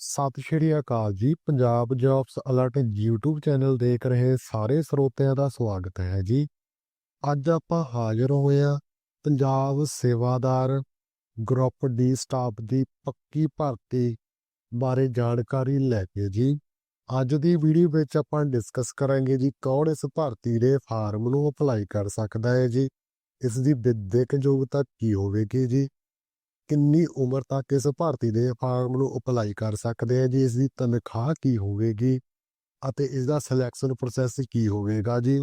ਸਤਿ ਸ਼੍ਰੀ ਅਕਾਲ ਜੀ। Punjab jobs alert YouTube channel ਦੇਖ ਰਹੇ ਸਾਰੇ ਸਰੋਤਿਆਂ ਦਾ ਸਵਾਗਤ ਹੈ ਜੀ। ਅੱਜ ਆਪਾਂ ਹਾਜ਼ਰ ਹੋਏ ਹਾਂ ਪੰਜਾਬ ਸੇਵਾਦਾਰ ਗਰੁੱਪ ਡੀ ਸਟਾਫ ਦੀ ਪੱਕੀ ਭਰਤੀ ਬਾਰੇ ਜਾਣਕਾਰੀ ਲੈ ਕੇ ਜੀ। ਅੱਜ ਦੀ ਵੀਡੀਓ ਵਿੱਚ ਆਪਾਂ ਡਿਸਕਸ ਕਰਾਂਗੇ ਜੀ ਕੌਣ ਇਸ ਭਰਤੀ ਦੇ ਫਾਰਮ ਨੂੰ ਅਪਲਾਈ ਕਰ ਸਕਦਾ ਹੈ ਜੀ। ਇਸ ਦੀ ਵਿਦਿਅਕ ਯੋਗਤਾ ਕੀ ਹੋਵੇਗੀ ਜੀ। ਕਿੰਨੀ ਉਮਰ ਤੱਕ ਇਸ ਭਰਤੀ ਦੇ ਫਾਰਮ ਨੂੰ ਅਪਲਾਈ ਕਰ ਸਕਦੇ ਆ ਜੀ? ਇਸ ਦੀ ਤਨਖਾਹ ਕੀ ਹੋਵੇਗੀ? ਅਤੇ ਇਸ ਦਾ ਸਿਲੈਕਸ਼ਨ ਪ੍ਰੋਸੈਸ ਕੀ ਹੋਵੇਗਾ ਜੀ?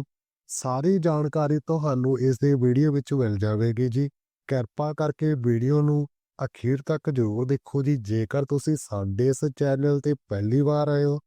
ਸਾਰੀ ਜਾਣਕਾਰੀ ਤੁਹਾਨੂੰ ਇਸ ਦੇ ਵੀਡੀਓ ਵਿੱਚ ਮਿਲ ਜਾਵੇਗੀ ਜੀ। ਕਿਰਪਾ ਕਰਕੇ ਵੀਡੀਓ ਨੂੰ ਅਖੀਰ ਤੱਕ ਜ਼ਰੂਰ ਦੇਖੋ ਜੀ। ਜੇਕਰ ਤੁਸੀਂ ਸਾਡੇ ਇਸ ਚੈਨਲ ਤੇ ਪਹਿਲੀ ਵਾਰ ਆਏ ਹੋ,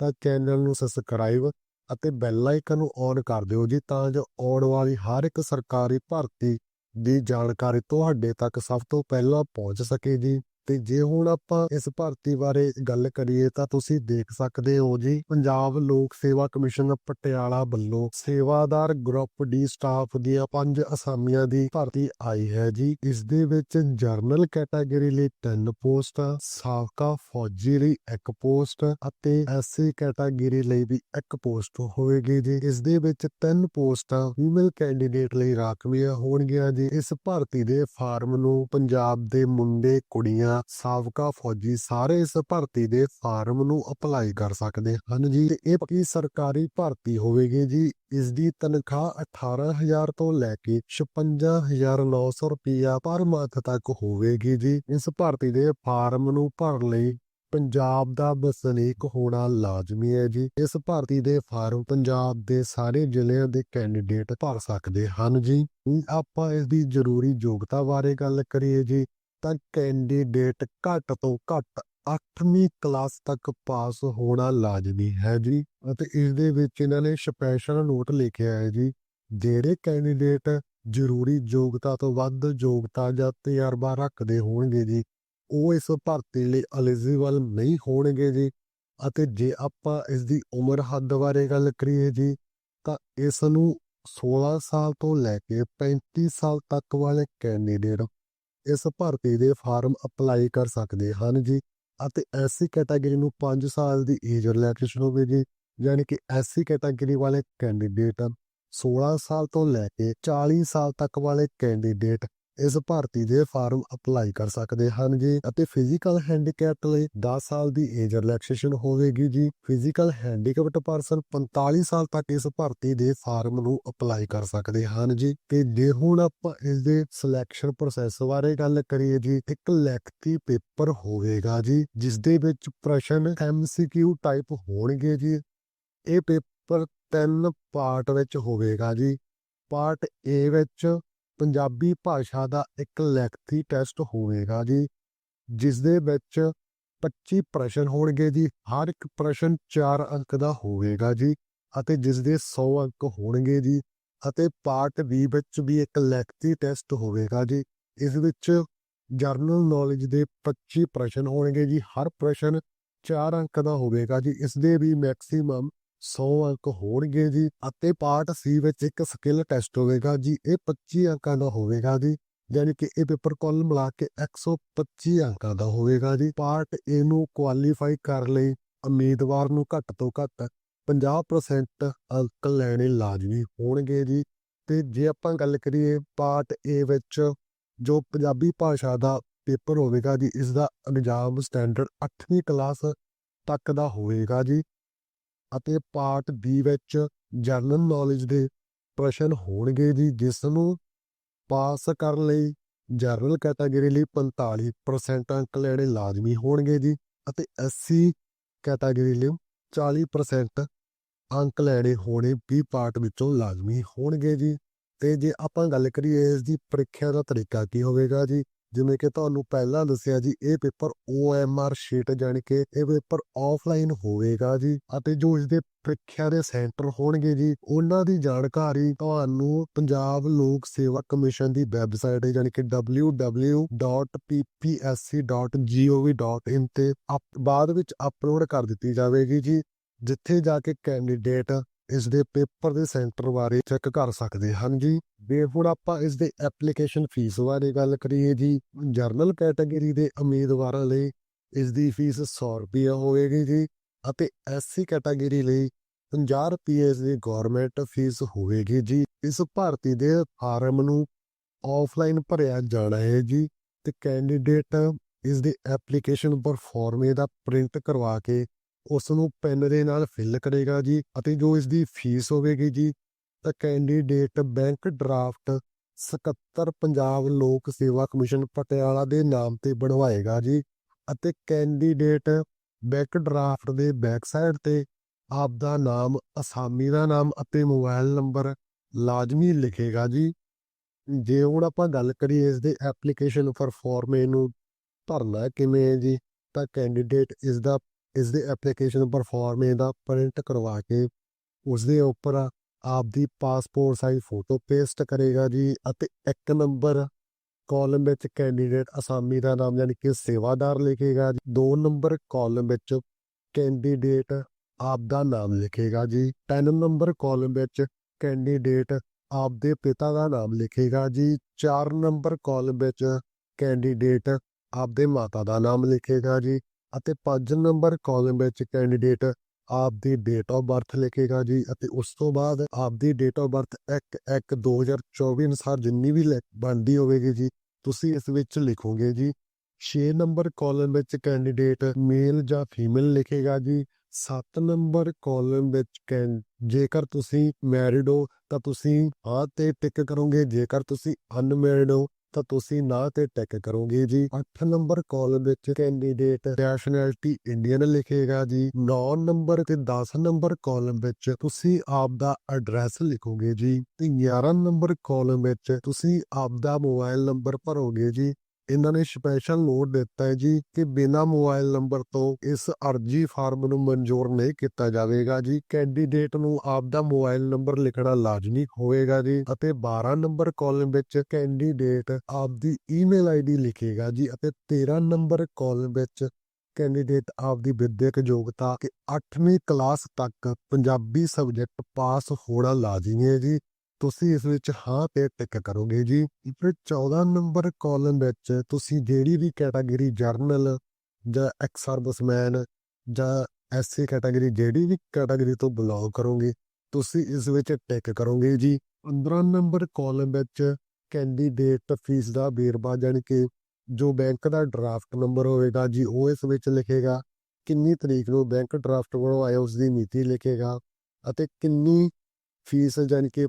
ਤਾਂ ਚੈਨਲ ਨੂੰ ਸਬਸਕ੍ਰਾਈਬ ਅਤੇ ਬੈਲ ਆਈਕਨ ਨੂੰ ਔਨ ਕਰ ਦਿਓ ਜੀ। ਤਾਂ ਜੋ ਆਉਣ ਵਾਲੀ ਹਰ ਇੱਕ ਸਰਕਾਰੀ ਭਰਤੀ ਦੀ ਜਾਣਕਾਰੀ ਤੁਹਾਡੇ ਤੱਕ ਸਭ ਤੋਂ ਪਹਿਲਾਂ ਪਹੁੰਚ ਸਕੇ ਜੀ। ਤੇ ਜੇ ਹੁਣ ਆਪਾਂ ਇਸ ਭਰਤੀ ਬਾਰੇ ਗੱਲ ਕਰੀਏ ਤਾਂ ਤੁਸੀਂ ਦੇਖ ਸਕਦੇ ਹੋ ਜੀ, ਪੰਜਾਬ ਲੋਕ ਸੇਵਾ ਕਮਿਸ਼ਨ ਪਟਿਆਲਾ ਵੱਲੋਂ ਸੇਵਾਦਾਰ ਗਰੁੱਪ ਡੀ ਸਟਾਫ ਦੀਆਂ ਪੰਜ ਅਸਾਮੀਆਂ ਦੀ ਭਰਤੀ ਆਈ ਹੈ ਜੀ। ਇਸ ਦੇ ਵਿੱਚ ਜਰਨਲ ਕੈਟਾਗਰੀ ਲਈ 3 ਪੋਸਟਾਂ, ਸਾਬਕਾ ਫੌਜੀ ਲਈ 1 ਪੋਸਟ ਅਤੇ ਐਸਸੀ ਕੈਟਾਗਰੀ ਲਈ ਵੀ 1 ਪੋਸਟ ਹੋਵੇਗੀ ਜੀ। ਇਸ ਦੇ ਵਿੱਚ 3 ਪੋਸਟਾਂ ਫੀਮੇਲ ਕੈਂਡੀਡੇਟ ਲਈ ਰਾਖਵੀਆਂ ਹੋਣਗੀਆਂ ਜੀ। ਇਸ ਭਰਤੀ ਦੇ ਫਾਰਮ ਨੂੰ ਪੰਜਾਬ ਦੇ ਮੁੰਡੇ, ਕੁੜੀਆਂ ਸਾਬਕਾ ਫੌਜੀ ਸਾਰੇ ਇਸ ਭਰਤੀ ਦੇ ਫਾਰਮ ਨੂੰ ਅਪਲਾਈ ਕਰ ਸਕਦੇ ਹਨ ਜੀ। ਇਹ ਪੱਕੀ ਸਰਕਾਰੀ ਭਰਤੀ ਹੋਵੇਗੀ ਜੀ। ਇਸ ਦੀ ਤਨਖਾਹ 18000 ਤੋਂ ਲੈ ਕੇ 56900 ਰੁਪਇਆ ਪਰ ਮੰਥ ਤੱਕ ਹੋਵੇਗੀ ਜੀ। ਇਸ ਭਰਤੀ ਦੇ ਫਾਰਮ ਨੂੰ ਭਰਨ ਲਈ ਪੰਜਾਬ ਦਾ ਵਸਨੀਕ ਹੋਣਾ ਲਾਜ਼ਮੀ ਹੈ ਜੀ। ਇਸ ਭਰਤੀ ਦੇ ਫਾਰਮ ਪੰਜਾਬ ਦੇ ਸਾਰੇ ਜ਼ਿਲ੍ਹਿਆਂ ਦੇ ਕੈਂਡੀਡੇਟ ਭਰ ਸਕਦੇ ਹਨ ਜੀ। ਆਪਾਂ ਇਸ ਦੀ ਜ਼ਰੂਰੀ ਯੋਗਤਾ ਬਾਰੇ ਗੱਲ ਕਰੀਏ ਜੀ। ਤਾਂ ਕੈਂਡੀਡੇਟ ਘੱਟ ਤੋਂ ਘੱਟ 8ਵੀਂ ਕਲਾਸ ਤੱਕ ਪਾਸ ਹੋਣਾ ਲਾਜ਼ਮੀ ਹੈ ਜੀ। ਅਤੇ ਇਸ ਦੇ ਵਿੱਚ ਇਹਨਾਂ ਨੇ ਸਪੈਸ਼ਲ ਨੋਟ ਲਿਖਿਆ ਹੈ ਜੀ, ਜਿਹੜੇ ਕੈਂਡੀਡੇਟ ਜ਼ਰੂਰੀ ਯੋਗਤਾ ਤੋਂ ਵੱਧ ਯੋਗਤਾ ਜਾਂ ਤਜਰਬਾ ਰੱਖਦੇ ਹੋਣਗੇ ਜੀ, ਉਹ ਇਸ ਭਰਤੀ ਲਈ ਐਲੀਜੀਬਲ ਨਹੀਂ ਹੋਣਗੇ ਜੀ। ਅਤੇ ਜੇ ਆਪਾਂ ਇਸ ਦੀ ਉਮਰ ਹੱਦ ਬਾਰੇ ਗੱਲ ਕਰੀਏ ਜੀ, ਤਾਂ ਇਸ ਨੂੰ 16 ਸਾਲ ਤੋਂ ਲੈ ਕੇ 35 ਸਾਲ ਤੱਕ ਵਾਲੇ ਕੈਂਡੀਡੇਟ ਇਸ ਭਰਤੀ ਦੇ ਫਾਰਮ ਅਪਲਾਈ ਕਰ ਸਕਦੇ ਹਨ ਜੀ ਅਤੇ ਐਸਸੀ ਕੈਟਾਗਰੀ ਨੂੰ 5 ਸਾਲ ਦੀ ਏਜ ਰਿਲੈਕਸੇਸ਼ਨ ਹੋਵੇਗੀ ਯਾਨੀ ਕਿ ਐਸਸੀ ਕੈਟਾਗਰੀ ਵਾਲੇ ਕੈਂਡੀਡੇਟ 16 ਸਾਲ ਤੋਂ ਲੈ ਕੇ 40 ਸਾਲ ਤੱਕ ਵਾਲੇ ਕੈਂਡੀਡੇਟ ਇਸ ਭਰਤੀ ਦੇ ਫਾਰਮ ਅਪਲਾਈ ਕਰ ਸਕਦੇ ਹਨ ਜੀ ਅਤੇ ਫਿਜ਼ੀਕਲ ਹੈਂਡੀਕੈਪਟ ਲਈ 10 ਸਾਲ ਦੀ ਏਜ ਰਿਲੈਕਸੇਸ਼ਨ ਹੋਵੇਗੀ ਜੀ। ਫਿਜ਼ੀਕਲ ਹੈਂਡੀਕੈਪਟ ਪਰਸਨ 45 ਸਾਲ ਤੱਕ ਇਸ ਭਰਤੀ ਦੇ ਫਾਰਮ ਨੂੰ ਅਪਲਾਈ ਕਰ ਸਕਦੇ ਹਨ ਜੀ। ਤੇ ਜੇ ਹੁਣ ਆਪਾਂ ਇਸ ਦੇ ਸਿਲੈਕਸ਼ਨ ਪ੍ਰੋਸੈਸ ਬਾਰੇ ਗੱਲ ਕਰੀਏ ਜੀ, ਇੱਕ ਲਿਖਤੀ ਪੇਪਰ ਹੋਵੇਗਾ ਜੀ ਜਿਸ ਦੇ ਵਿੱਚ ਪ੍ਰਸ਼ਨ ਐਮਸੀਕਿਊ ਟਾਈਪ ਹੋਣਗੇ ਜੀ। ਇਹ ਪੇਪਰ ਤਿੰਨ ਪਾਰਟ ਵਿੱਚ ਹੋਵੇਗਾ ਜੀ। ਪਾਰਟ ਏ ਵਿੱਚ ਪੰਜਾਬੀ ਭਾਸ਼ਾ ਦਾ ਇੱਕ ਲਿਖਤੀ ਟੈਸਟ ਹੋਵੇਗਾ ਜੀ ਜਿਸ ਦੇ ਵਿੱਚ 25 ਪ੍ਰਸ਼ਨ ਹੋਣਗੇ ਜੀ, ਹਰ ਇੱਕ ਪ੍ਰਸ਼ਨ 4 ਅੰਕ ਦਾ ਹੋਵੇਗਾ ਜੀ ਅਤੇ ਜਿਸ ਦੇ 100 ਅੰਕ ਹੋਣਗੇ ਜੀ ਅਤੇ ਪਾਰਟ ਬੀ ਵਿੱਚ ਵੀ ਇੱਕ ਲਿਖਤੀ ਟੈਸਟ ਹੋਵੇਗਾ ਜੀ, ਇਸ ਵਿੱਚ ਜਰਨਲ ਨੌਲੇਜ ਦੇ 25 ਪ੍ਰਸ਼ਨ ਹੋਣਗੇ ਜੀ, ਹਰ ਪ੍ਰਸ਼ਨ 4 ਅੰਕ ਦਾ ਹੋਵੇਗਾ ਜੀ, ਇਸ ਦੇ ਵੀ ਮੈਕਸਿਮਮ 100 ਅੰਕ ਹੋਣਗੇ ਜੀ ਅਤੇ ਪਾਰਟ ਸੀ ਵਿੱਚ ਇੱਕ ਸਕਿੱਲ ਟੈਸਟ ਹੋਵੇਗਾ ਜੀ, ਇਹ 25 ਅੰਕਾਂ ਦਾ ਹੋਵੇਗਾ ਜੀ ਯਾਨੀ ਕਿ ਇਹ ਪੇਪਰ ਕੁੱਲ ਮਿਲਾ ਕੇ 125 ਅੰਕਾਂ ਦਾ ਹੋਵੇਗਾ ਜੀ। ਪਾਰਟ ਏ ਨੂੰ ਕੁਆਲੀਫਾਈ ਕਰਨ ਲਈ, ਉਮੀਦਵਾਰ ਨੂੰ ਘੱਟ ਤੋਂ ਘੱਟ 50% ਅੰਕ ਲੈਣੇ ਲਾਜ਼ਮੀ ਹੋਣਗੇ ਜੀ। ਤੇ ਜੇ ਆਪਾਂ ਗੱਲ ਕਰੀਏ ਪਾਰਟ ਏ ਵਿੱਚ ਜੋ ਪੰਜਾਬੀ ਭਾਸ਼ਾ ਦਾ ਪੇਪਰ ਹੋਵੇਗਾ ਜੀ ਇਸ ਦਾ ਐਗਜ਼ਾਮ ਸਟੈਂਡਰਡ 8ਵੀਂ ਕਲਾਸ ਤੱਕ ਦਾ ਹੋਵੇਗਾ ਜੀ। ਅਤੇ ਪਾਰਟ ਬੀ ਵਿੱਚ ਜਨਰਲ ਨੌਲੇਜ ਦੇ ਪ੍ਰਸ਼ਨ ਹੋਣਗੇ ਜੀ ਜਿਸ ਨੂੰ ਪਾਸ ਕਰਨ ਲਈ ਜਨਰਲ ਕੈਟਾਗਰੀ ਲਈ 45% ਅੰਕ ਲੈਣੇ ਲਾਜ਼ਮੀ ਹੋਣਗੇ ਜੀ ਅਤੇ ਐਸਸੀ ਕੈਟਾਗਰੀ ਲਈ 40% ਅੰਕ ਲੈਣੇ ਹੋਣੇ ਵੀ ਪਾਰਟ ਵਿੱਚੋਂ ਲਾਜ਼ਮੀ ਹੋਣਗੇ ਜੀ। ਤੇ ਜੇ ਆਪਾਂ ਗੱਲ ਕਰੀਏ ਇਸ ਦੀ ਪ੍ਰੀਖਿਆ ਦਾ ਤਰੀਕਾ ਕੀ ਹੋਵੇਗਾ ਜੀ? ਜਿਵੇਂ ਕਿ ਤੁਹਾਨੂੰ ਪਹਿਲਾਂ ਦੱਸਿਆ ਜੀ, ਇਹ ਪੇਪਰ OMR ਸ਼ੀਟ ਜਾਣੀ ਕਿ ਇਹ ਪੇਪਰ ਆਫਲਾਈਨ ਹੋਵੇਗਾ ਜੀ ਅਤੇ ਜੋ ਇਸ ਦੇ ਪ੍ਰੀਖਿਆ ਦੇ ਸੈਂਟਰ ਹੋਣਗੇ ਜੀ, ਉਹਨਾਂ ਦੀ ਜਾਣਕਾਰੀ ਤੁਹਾਨੂੰ ਪੰਜਾਬ ਲੋਕ ਸੇਵਾ ਕਮਿਸ਼ਨ ਦੀ ਵੈਬਸਾਈਟ ਹੈ ਯਾਨੀ ਕਿ www.ppsc.gov.in ਤੇ ਬਾਅਦ ਵਿੱਚ ਅਪਲੋਡ ਕਰ ਦਿੱਤੀ ਜਾਵੇਗੀ ਜੀ, ਜਿੱਥੇ ਜਾ ਕੇ ਕੈਂਡੀਡੇਟ ਇਸ ਦੇ ਪੇਪਰ ਦੇ ਸੈਂਟਰ ਬਾਰੇ ਚੈੱਕ ਕਰ ਸਕਦੇ ਹਨ ਜੀ। ਜੇ ਹੁਣ ਆਪਾਂ ਇਸ ਦੇ ਐਪਲੀਕੇਸ਼ਨ ਫੀਸ ਬਾਰੇ ਗੱਲ ਕਰੀਏ ਜੀ। ਜਰਨਲ ਕੈਟਾਗਰੀ ਦੇ ਉਮੀਦਵਾਰਾਂ ਲਈ ਇਸ ਦੀ ਫੀਸ 100 ਰੁਪਏ ਹੋਵੇਗੀ ਜੀ ਅਤੇ ਐਸਸੀ ਕੈਟਾਗਰੀ ਲਈ 50 ਰੁਪਏ ਦੀ ਗਵਰਨਮੈਂਟ ਫੀਸ ਹੋਵੇਗੀ ਜੀ। ਇਸ ਭਰਤੀ ਦੇ ਫਾਰਮ ਨੂੰ ਆਫਲਾਈਨ ਭਰਿਆ ਜਾਣਾ ਹੈ ਜੀ ਤੇ ਕੈਂਡੀਡੇਟ ਇਸ ਦੀ ਐਪਲੀਕੇਸ਼ਨ ਪਰਫਾਰਮੇ ਦਾ ਪ੍ਰਿੰਟ ਕਰਵਾ ਕੇ ਉਸ ਨੂੰ ਪੈਨ ਦੇ ਨਾਲ ਫਿਲ ਕਰੇਗਾ ਜੀ ਅਤੇ ਜੋ ਇਸ ਦੀ ਫੀਸ ਹੋਵੇਗੀ ਜੀ, ਤਾਂ ਕੈਂਡੀਡੇਟ ਬੈਂਕ ਡਰਾਫਟ 77 ਪੰਜਾਬ ਲੋਕ ਸੇਵਾ ਕਮਿਸ਼ਨ ਪਟਿਆਲਾ ਦੇ ਨਾਮ ਤੇ ਬਣਵਾਏਗਾ ਜੀ ਅਤੇ ਕੈਂਡੀਡੇਟ ਬੈਂਕ ਡਰਾਫਟ ਦੇ ਬੈਕ ਸਾਈਡ ਤੇ ਆਪ ਦਾ ਨਾਮ, ਅਸਾਮੀ ਦਾ ਨਾਮ ਅਤੇ ਮੋਬਾਈਲ ਨੰਬਰ ਲਾਜ਼ਮੀ ਲਿਖੇਗਾ ਜੀ। ਜੇ ਹੁਣ ਆਪਾਂ ਗੱਲ ਕਰੀਏ ਇਸ ਦੇ ਐਪਲੀਕੇਸ਼ਨ ਫॉर ਫਾਰਮੇ ਇਹਨੂੰ ਭਰਨਾ ਕਿਵੇਂ ਹੈ ਜੀ, ਤਾਂ ਕੈਂਡੀਡੇਟ ਇਸ ਦਾ ਇਸ ਦੇ ਐਪਲੀਕੇਸ਼ਨ ਫॉर ਫਾਰਮੇ ਇਹਦਾ ਪ੍ਰਿੰਟ ਕਰਵਾ ਕੇ ਉਸ ਦੇ ਉੱਪਰ ਆਪਦੀ ਪਾਸਪੋਰਟ ਸਾਈਜ਼ ਫੋਟੋ ਪੇਸਟ ਕਰੇਗਾ ਜੀ ਅਤੇ ਇੱਕ ਨੰਬਰ ਕਾਲਮ ਵਿੱਚ ਕੈਂਡੀਡੇਟ ਅਸਾਮੀ ਦਾ ਨਾਮ ਯਾਨੀ ਕਿ ਸੇਵਾਦਾਰ ਲਿਖੇਗਾ ਜੀ। ਦੋ ਨੰਬਰ ਕਾਲਮ ਵਿੱਚ ਕੈਂਡੀਡੇਟ ਆਪ ਦਾ ਨਾਮ ਲਿਖੇਗਾ ਜੀ। 10 ਨੰਬਰ ਕਾਲਮ ਵਿੱਚ ਕੈਂਡੀਡੇਟ ਆਪ ਦੇ ਪਿਤਾ ਦਾ ਨਾਮ ਲਿਖੇਗਾ ਜੀ। 4 ਨੰਬਰ ਕਾਲਮ ਵਿੱਚ ਕੈਂਡੀਡੇਟ ਆਪ ਦੇ ਮਾਤਾ ਦਾ ਨਾਮ ਲਿਖੇਗਾ ਜੀ। ਅਤੇ 5 ਨੰਬਰ ਕਾਲਮ ਵਿੱਚ ਕੈਂਡੀਡੇਟ ਆਪ ਦੀ ਡੇਟ ਆਫ ਬਰਥ ਲਿਖੇਗਾ ਜੀ ਅਤੇ ਉਸ ਤੋਂ ਬਾਅਦ ਆਪ ਦੀ ਡੇਟ ਆਫ ਬਰਥ 1 1 2024 ਅਨੁਸਾਰ ਜਿੰਨੀ ਵੀ ਲਿਖ- ਬਣਦੀ ਹੋਵੇਗੀ ਜੀ, ਤੁਸੀਂ ਇਸ ਵਿੱਚ ਲਿਖੋਗੇ ਜੀ। 6 ਨੰਬਰ ਕਾਲਮ ਵਿੱਚ ਕੈਂਡੀਡੇਟ ਮੇਲ ਜਾਂ ਫੀਮੇਲ ਲਿਖੇਗਾ ਜੀ। 7 ਨੰਬਰ ਕਾਲਮ ਵਿੱਚ ਕੈਂ- ਜੇਕਰ ਤੁਸੀਂ ਮੈਰਿਡ ਹੋ ਤਾਂ ਤੁਸੀਂ ਹਾਂ ਤੇ ਟਿਕ ਕਰੋਗੇ, ਜੇਕਰ ਤੁਸੀਂ ਅਨਮੈਰਿਡ ਹੋ ਤਾਂ ਤੁਸੀਂ ਨਾ ਤੇ ਟਿਕ ਕਰੋਗੇ ਜੀ। 8 ਨੰਬਰ ਕਾਲਮ ਵਿੱਚ ਕੈਂਡੀਡੇਟ ਨੈਸ਼ਨੈਲਿਟੀ ਇੰਡੀਅਨ ਲਿਖੇਗਾ ਜੀ। 9 ਨੰਬਰ ਤੇ 10 ਨੰਬਰ ਕਾਲਮ ਵਿੱਚ ਤੁਸੀਂ ਆਪ ਦਾ ਐਡਰੈਸ ਲਿਖੋਗੇ ਜੀ। ਤੇ 11 ਨੰਬਰ ਕਾਲਮ ਵਿੱਚ ਤੁਸੀਂ ਆਪ ਦਾ ਮੋਬਾਈਲ ਨੰਬਰ ਭਰੋਗੇ ਜੀ। ਇਹਨਾਂ ਨੇ ਸਪੈਸ਼ਲ ਨੋਟ ਦਿੱਤਾ ਹੈ ਜੀ ਕਿ ਬਿਨਾ ਮੋਬਾਈਲ ਨੰਬਰ ਤੋਂ ਇਸ ਅਰਜੀ ਫਾਰਮ ਨੂੰ ਮਨਜ਼ੂਰ ਨਹੀਂ ਕੀਤਾ ਜਾਵੇਗਾ ਜੀ। ਕੈਂਡੀਡੇਟ ਨੂੰ ਆਪ ਦਾ ਮੋਬਾਈਲ ਨੰਬਰ ਲਿਖਣਾ ਲਾਜ਼ਮੀ ਹੋਵੇਗਾ ਜੀ ਅਤੇ 12 ਨੰਬਰ ਕਾਲਮ ਵਿੱਚ ਕੈਂਡੀਡੇਟ ਆਪ ਦੀ ਈਮੇਲ ਆਈਡੀ ਲਿਖੇਗਾ ਜੀ ਅਤੇ 13 ਨੰਬਰ ਕਾਲਮ ਵਿੱਚ ਕੈਂਡੀਡੇਟ ਆਪ ਦੀ ਵਿਦਿਅਕ ਯੋਗਤਾ ਕਿ 8ਵੀਂ ਕਲਾਸ ਤੱਕ ਪੰਜਾਬੀ ਸਬਜੈਕਟ ਪਾਸ ਹੋਣਾ ਲਾਜ਼ਮੀ ਹੈ ਜੀ। ਤੁਸੀਂ ਇਸ ਵਿੱਚ ਹਾਂ ਤੇ ਟਿਕ ਕਰੋਗੇ ਜੀ। ਫਿਰ 14 ਨੰਬਰ ਕਾਲਮ ਵਿੱਚ ਤੁਸੀਂ ਜਿਹੜੀ ਵੀ ਕੈਟਾਗਰੀ ਜਰਨਲ ਜਾਂ ਐਕਸ ਸਰਵਿਸਮੈਨ ਜਾਂ ਐਸਸੀ ਕੈਟਾਗਰੀ ਜਿਹੜੀ ਵੀ ਕੈਟਾਗਰੀ ਤੋਂ ਬਿਲੋਂਗ ਕਰੋਗੇ, ਤੁਸੀਂ ਇਸ ਵਿੱਚ ਟਿਕ ਕਰੋਗੇ ਜੀ। 15 ਨੰਬਰ ਕਾਲਮ ਵਿੱਚ ਕੈਂਡੀਡੇਟ ਫੀਸ ਦਾ ਵੇਰਵਾ ਜਾਣੀ ਕਿ ਜੋ ਬੈਂਕ ਦਾ ਡਰਾਫਟ ਨੰਬਰ ਹੋਵੇਗਾ ਜੀ, ਉਹ ਇਸ ਵਿੱਚ ਲਿਖੇਗਾ। ਕਿੰਨੀ ਤਰੀਕ ਨੂੰ ਬੈਂਕ ਡਰਾਫਟ ਬਣਵਾਇਆ ਉਸ ਦੀ ਮਿਤੀ ਲਿਖੇਗਾ ਅਤੇ ਕਿੰਨੀ ਫੀਸ ਜਾਣੀ ਕਿ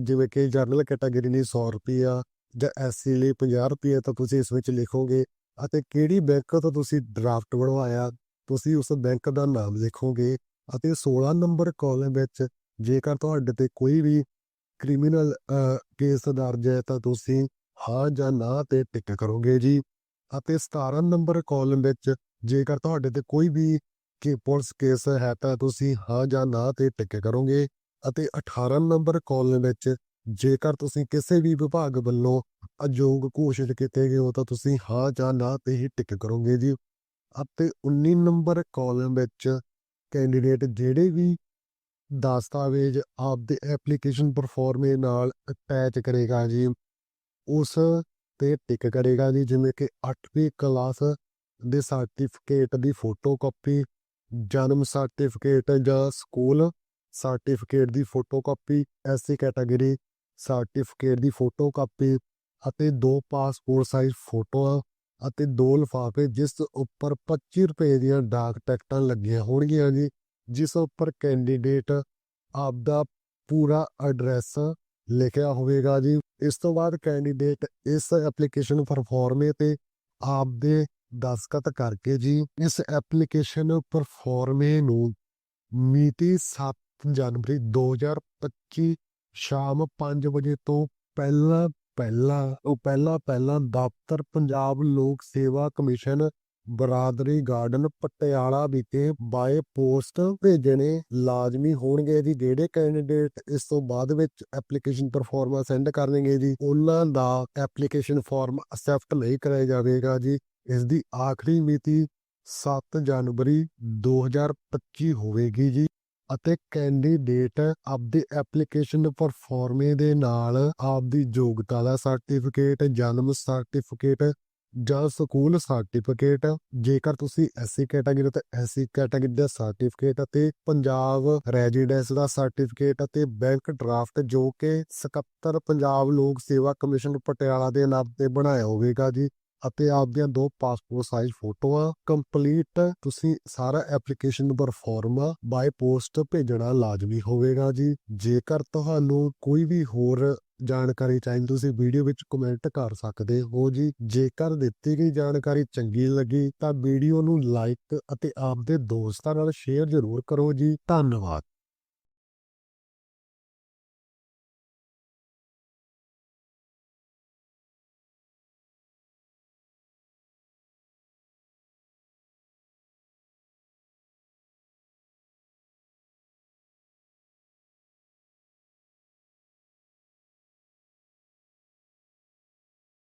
ਜਿਵੇਂ ਕਿ ਜਨਰਲ ਕੈਟਾਗਰੀ ਲਈ 100 ਰੁਪਿਆ ਜਾਂ ਐਸਸੀ ਲਈ 50 ਰੁਪਏ ਤਾਂ ਤੁਸੀਂ ਇਸ ਵਿੱਚ ਲਿਖੋਗੇ ਅਤੇ ਕਿਹੜੀ ਬੈਂਕ ਤੋਂ ਤੁਸੀਂ ਡਰਾਫਟ ਬਣਵਾਇਆ, ਤੁਸੀਂ ਉਸ ਬੈਂਕ ਦਾ ਨਾਮ ਲਿਖੋਗੇ ਅਤੇ 16 ਨੰਬਰ ਕਾਲਮ ਵਿੱਚ ਜੇਕਰ ਤੁਹਾਡੇ ਤੇ ਕੋਈ ਵੀ ਕ੍ਰਿਮੀਨਲ ਕੇਸ ਦਰਜ ਹੈ ਤਾਂ ਤੁਸੀਂ ਹਾਂ ਜਾਂ ਨਾ ਤੇ ਟਿਕ ਕਰੋਗੇ ਜੀ ਅਤੇ 17 ਨੰਬਰ ਕਾਲਮ ਵਿੱਚ ਜੇਕਰ ਤੁਹਾਡੇ ਤੇ ਕੋਈ ਵੀ ਕਿ ਪੁਲਿਸ ਕੇਸ ਹੈ ਤਾਂ ਤੁਸੀਂ ਹਾਂ ਜਾਂ ਨਾ ਤੇ ਟਿਕ ਕਰੋਗੇ ਅਤੇ 18 ਨੰਬਰ ਕਾਲਮ ਵਿੱਚ ਜੇਕਰ ਤੁਸੀਂ ਕਿਸੇ ਵੀ ਵਿਭਾਗ ਵੱਲੋਂ ਅਯੋਗ ਘੋਸ਼ਿਤ ਕੀਤੇ ਗਏ ਹੋ ਤਾਂ ਤੁਸੀਂ ਹਾਂ ਜਾਂ ਨਾ ਤੇ ਹੀ ਟਿਕ ਕਰੋਗੇ ਜੀ। ਅਤੇ 19 ਨੰਬਰ ਕਾਲਮ ਵਿੱਚ ਕੈਂਡੀਡੇਟ ਜਿਹੜੇ ਵੀ ਦਸਤਾਵੇਜ਼ ਆਪਦੇ ਐਪਲੀਕੇਸ਼ਨ ਪਰਫਾਰਮੇ ਨਾਲ ਅਟੈਚ ਕਰੇਗਾ ਜੀ, ਉਸ ਤੇ ਟਿਕ ਕਰੇਗਾ ਜੀ, ਜਿਵੇਂ ਕਿ 8ਵੀਂ ਕਲਾਸ ਦੇ ਸਰਟੀਫਿਕੇਟ ਦੀ ਫੋਟੋ ਕਾਪੀ ਜਨਮ ਸਰਟੀਫਿਕੇਟ ਜਾਂ ਸਕੂਲ ਸਰਟੀਫਿਕੇਟ ਦੀ ਫੋਟੋਕਾਪੀ ਐਸਸੀ ਕੈਟਾਗਰੀ ਸਰਟੀਫਿਕੇਟ ਦੀ ਫੋਟੋਕਾਪੀ ਅਤੇ ਦੋ ਪਾਸਪੋਰਟ ਸਾਈਜ਼ ਫੋਟੋਆਂ ਅਤੇ ਦੋ ਲਿਫਾਫੇ ਜਿਸ ਉੱਪਰ 25 ਰੁਪਏ ਦੀਆਂ ਡਾਕ ਟਿਕਟਾਂ ਲੱਗੀਆਂ ਹੋਣਗੀਆਂ ਜੀ, ਜਿਸ ਉੱਪਰ ਕੈਂਡੀਡੇਟ ਆਪਦਾ ਪੂਰਾ ਐਡਰੈਸ ਲਿਖਿਆ ਹੋਵੇਗਾ ਜੀ। ਇਸ ਤੋਂ ਬਾਅਦ ਕੈਂਡੀਡੇਟ ਇਸ ਐਪਲੀਕੇਸ਼ਨ ਪਰਫਾਰਮੇ ਤੇ ਆਪਦੇ ਦਸਖਤ ਕਰਕੇ ਜੀ, ਇਸ ਐਪਲੀਕੇਸ਼ਨ ਪਰਫਾਰਮੇ ਨੂੰ ਮਿਤੀ 7 ਜਨਵਰੀ 2025 ਸ਼ਾਮ 5 ਵਜੇ ਤੋਂ ਪਹਿਲਾਂ ਪਹਿਲਾਂ, ਉਹ ਪਹਿਲਾਂ ਪਹਿਲਾਂ ਦਫ਼ਤਰ ਪੰਜਾਬ ਲੋਕ ਸੇਵਾ ਕਮਿਸ਼ਨ ਬਰਾਦਰੀ ਗਾਰਡਨ ਪਟਿਆਲਾ ਵਿਖੇ ਬਾਏ ਪੋਸਟ ਭੇਜਣੇ ਲਾਜ਼ਮੀ ਹੋਣਗੇ ਜੀ। ਜਿਹੜੇ ਕੈਂਡੀਡੇਟ ਇਸ ਤੋਂ ਬਾਅਦ ਵਿੱਚ ਐਪਲੀਕੇਸ਼ਨ ਪਰਫਾਰਮਾ ਸੈਂਡ ਕਰਨਗੇ ਜੀ, ਉਹਨਾਂ ਦਾ ਐਪਲੀਕੇਸ਼ਨ ਫਾਰਮ ਅਸੈਪਟ ਨਹੀਂ ਕਰਿਆ ਜਾਵੇਗਾ ਜੀ। ਇਸ ਦੀ ਆਖਰੀ ਮਿਤੀ 7 ਜਨਵਰੀ 2025 ਹੋਵੇਗੀ ਜੀ। ਅਤੇ ਕੈਂਡੀਡੇਟ ਆਪਦੇ ਐਪਲੀਕੇਸ਼ਨ ਪਰਫਾਰਮੇ ਦੇ ਨਾਲ ਆਪਦੀ ਯੋਗਤਾ ਦਾ ਸਰਟੀਫਿਕੇਟ, ਜਨਮ ਸਰਟੀਫਿਕੇਟ ਜਾਂ ਸਕੂਲ ਸਰਟੀਫਿਕੇਟ। ਜੇਕਰ ਤੁਸੀਂ ਐਸਸੀ ਕੈਟਾਗਰੀ ਤੇ ਐਸਸੀ ਕੈਟਾਗਰੀ ਦਾ ਸਰਟੀਫਿਕੇਟ ਅਤੇ ਪੰਜਾਬ ਰੈਜ਼ੀਡੈਂਸ ਦਾ ਸਰਟੀਫਿਕੇਟ ਅਤੇ ਬੈਂਕ ਡਰਾਫਟ ਜੋ ਕਿ ਸਕੱਤਰ ਪੰਜਾਬ ਲੋਕ ਸੇਵਾ ਕਮਿਸ਼ਨ ਪਟਿਆਲਾ ਦੇ ਨਾਮ ਤੇ ਬਣਾਇਆ ਹੋਵੇਗਾ ਜੀ ਅਤੇ ਆਪਦੀਆਂ ਦੋ ਪਾਸਪੋਰਟ ਸਾਈਜ਼ ਫੋਟੋਆਂ ਕੰਪਲੀਟ ਤੁਸੀਂ ਸਾਰਾ application number form by post ਭੇਜਣਾ ਲਾਜ਼ਮੀ ਹੋਵੇਗਾ ਜੀ। ਜੇਕਰ ਤੁਹਾਨੂੰ ਕੋਈ ਵੀ ਹੋਰ ਜਾਣਕਾਰੀ ਚਾਹੀਦੀ, ਤੁਸੀਂ ਵੀਡੀਓ ਵਿੱਚ ਕਮੈਂਟ ਕਰ ਸਕਦੇ ਹੋ ਜੀ। ਜੇਕਰ ਦਿੱਤੀ ਗਈ ਜਾਣਕਾਰੀ ਚੰਗੀ ਲੱਗੀ, ਤਾਂ ਵੀਡੀਓ ਨੂੰ ਲਾਈਕ ਅਤੇ ਆਪਦੇ ਦੋਸਤਾਂ ਨਾਲ ਸ਼ੇਅਰ ਜ਼ਰੂਰ ਕਰੋ ਜੀ। ਧੰਨਵਾਦ।